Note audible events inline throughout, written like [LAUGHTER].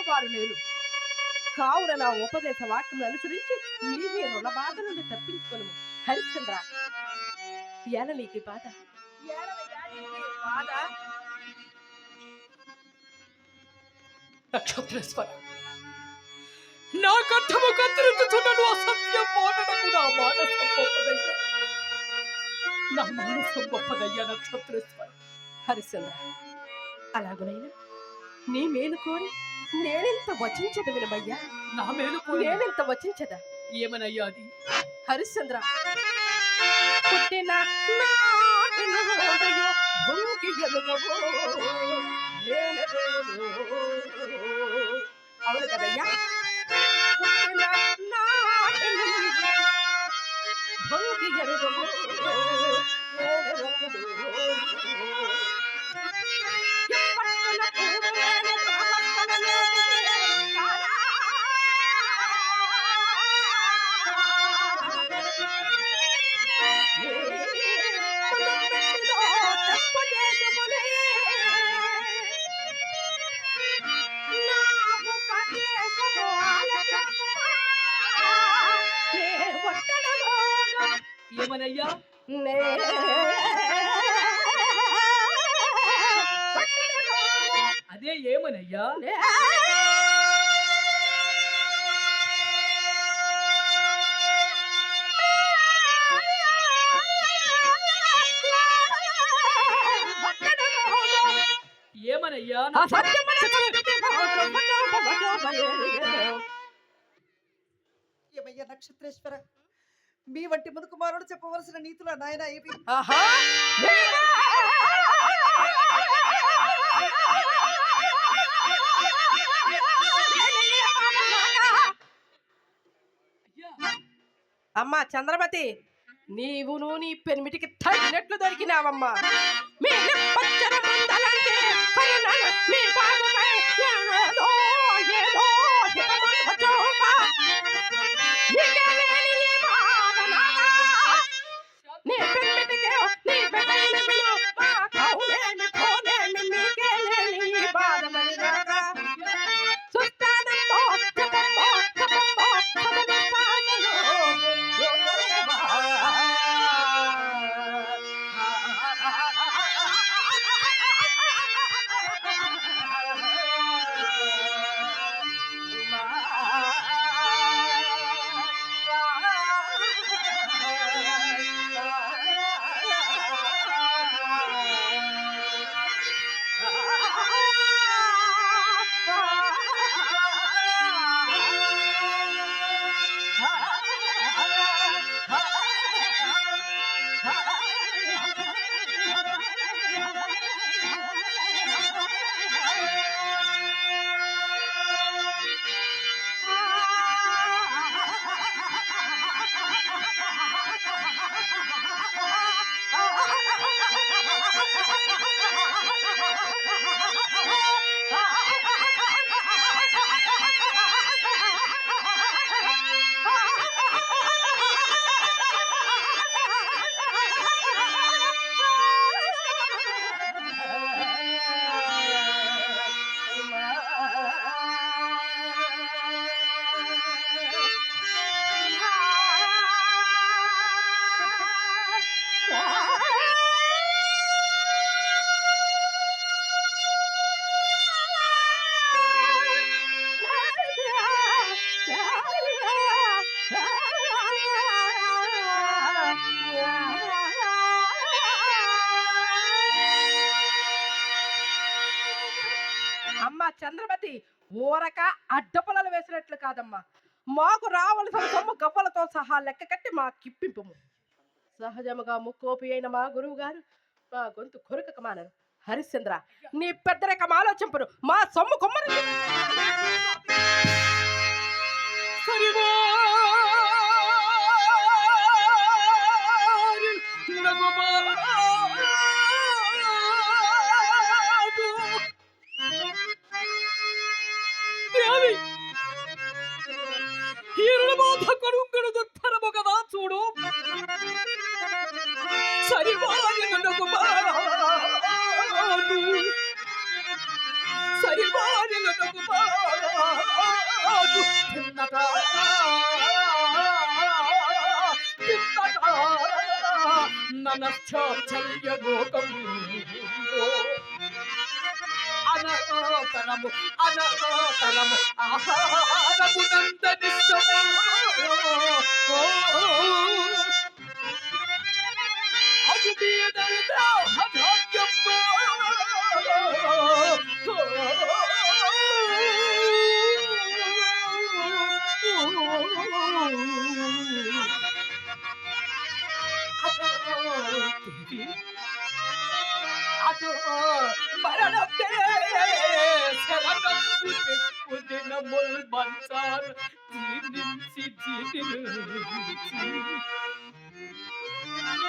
వారిలోను వారు లేరు కావున నా ఉపదేశ వాక్యం అనుసరించి నీవే రుణ బాధ నుండి తప్పించుకొను హరిశ్చంద్ర ఎలా నీకు బాధ? నక్షత్రేశ్వర నా కంఠము కత్తిరించుచున్నను అసత్యం మాటనకు నా మానసం గొప్పదయ్యా. నా మానసం గొప్పదయ్యా నక్షత్రేశ్వర. హరిశ్చంద్ర అలాగునైనా నీ మేలు కోరి నేనెంత వచించదు వినమయ్యా నా మేలు నేనెంత వచించదా? ఏమనయ్యా అది హరిశ్చంద్ర పుట్టిన. అవును కదయ్యా పుట్టిన ఏమనయ్యా? అదే ఏమనయ్యా? ఏమనయ్యా? ఏమయ్యా నక్షత్రేశ్వర? మీ వంటి ముదు కుమారుడు చెప్పవలసిన నీతుల నాయన ఏవి? అమ్మా చంద్రమతి నీవును నీ పెనిమిటికి తగినట్లు దొరికినావమ్మా. మీ నిప్పచ్చన ముందలంటే మీ ఏదో ఏదో చంద్రమతి ఊరక అడ్డపొలలు వేసినట్లు కాదమ్మా. మాకు రావలసిన సొమ్ము గవ్వలతో సహా లెక్క కట్టి మా కిప్పింపు సహజముగా ముక్కోపి అయిన మా గురువు గారు మా గొంతు కొరకక మానరు. హరిశ్చంద్ర నీ పెద్దరికం ఆలోచింపరు. మా సొమ్ము కొమ్మరు సరివారి నగుబాటు. సరివారి నగుబాటు. దుఃఖించు తిన్నట తిన్నట ననశ్చాచల్య లోకం అనతరము అనతరము Bantan, dinim si dinim si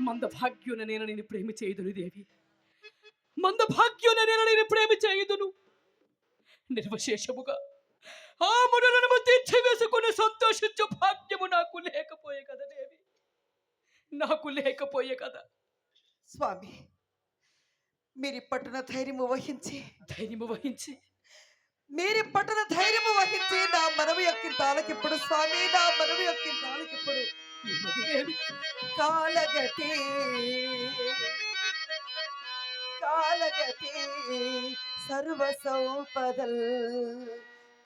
మందభాగ్యున నేను నేను ప్రేమ చేయుదును దేవి. మందభాగ్యున నేను నేను ప్రేమ చేయుదును నిర్వశేషముగా ఆ మునులను తీర్చి వేసుకుని సంతోషించు భాగ్యము నాకు లేకపోయే కదా దేవి. నాకు లేకపోయే కదా. స్వామి మీరు పట్టున ధైర్యము వహించి ధైర్యము వహించి. మీరు పట్టున ధైర్యము వహించి నా మనవి యొక్క తాళకిప్పుడు స్వామి నా మనవి యొక్క దేవి? కాలగతి కాలగతి సర్వ సంపదల్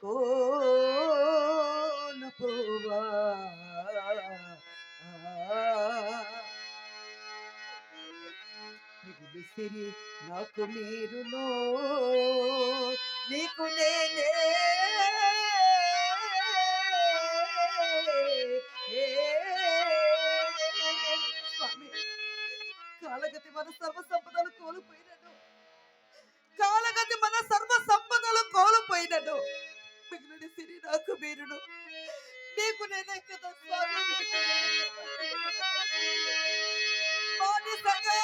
కోల్పోవా సిరి నాకు మీరును నీకు నేనే. కాలగతి మన సర్వ సంపదలు కోల్పోయినను కాలగతి మన సర్వ సంపదలు కోల్పోయినను మిగిలిన సిరి నాకు మీరును. నీకు నేనే కదా స్వామి. [LAUGHS]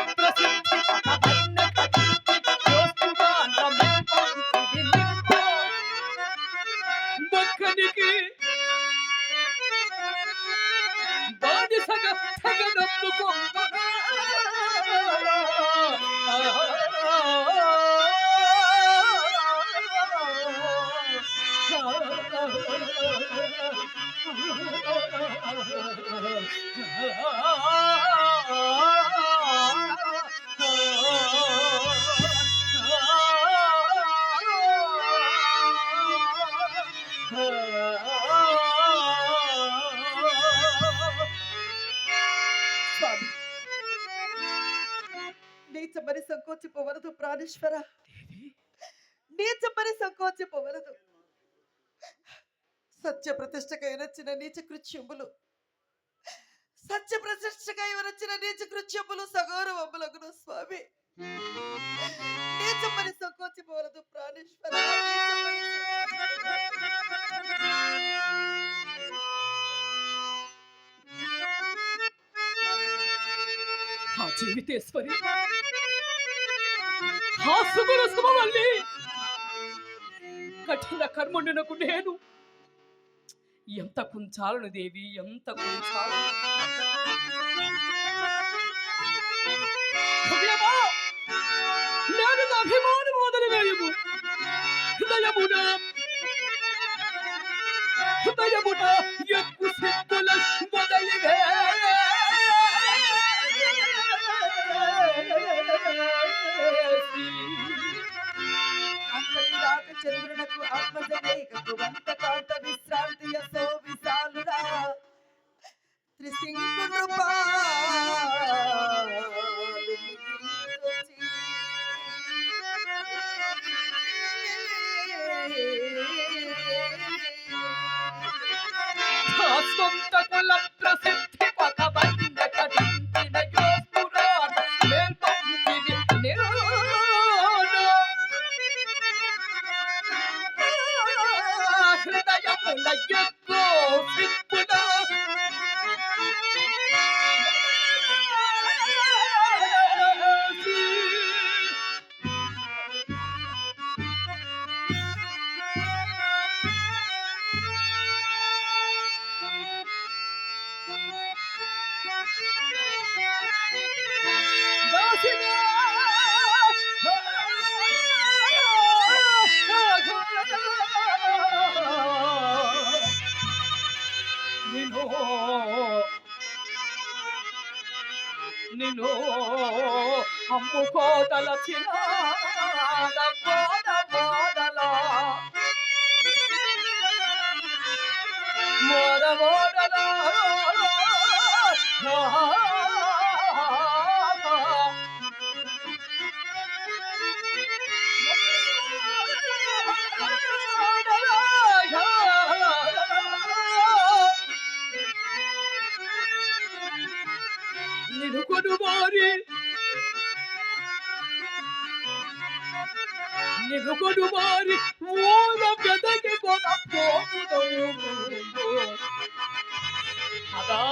నీచమని సంకోచిపోవలదు సత్య ప్రతిష్టకై వచ్చిన నీచ కృత్యములు సత్య ప్రతిష్టకై వచ్చిన నీచ కృత్యములు సగౌరవములగును స్వామి. నీచమని సంకోచిపోవలదు ప్రాణేశ్వర ఆ జీవితేశ్వరి ఆ సుగుణ శుభవల్లి కఠిన కర్ముండునకు నేను. ఎంత కుంచాలను దేవి ఎంత కుంచాలను హృదయమా, నేను అభిమానం వదిలివేయము హృదయమున హృదయమున చంద్రునకు ఆత్మజనేకకు వంత కాంత నిన్ను నిన్ను అమ్ముకోదలచిన మోడ మోద 阿爸，阿爸，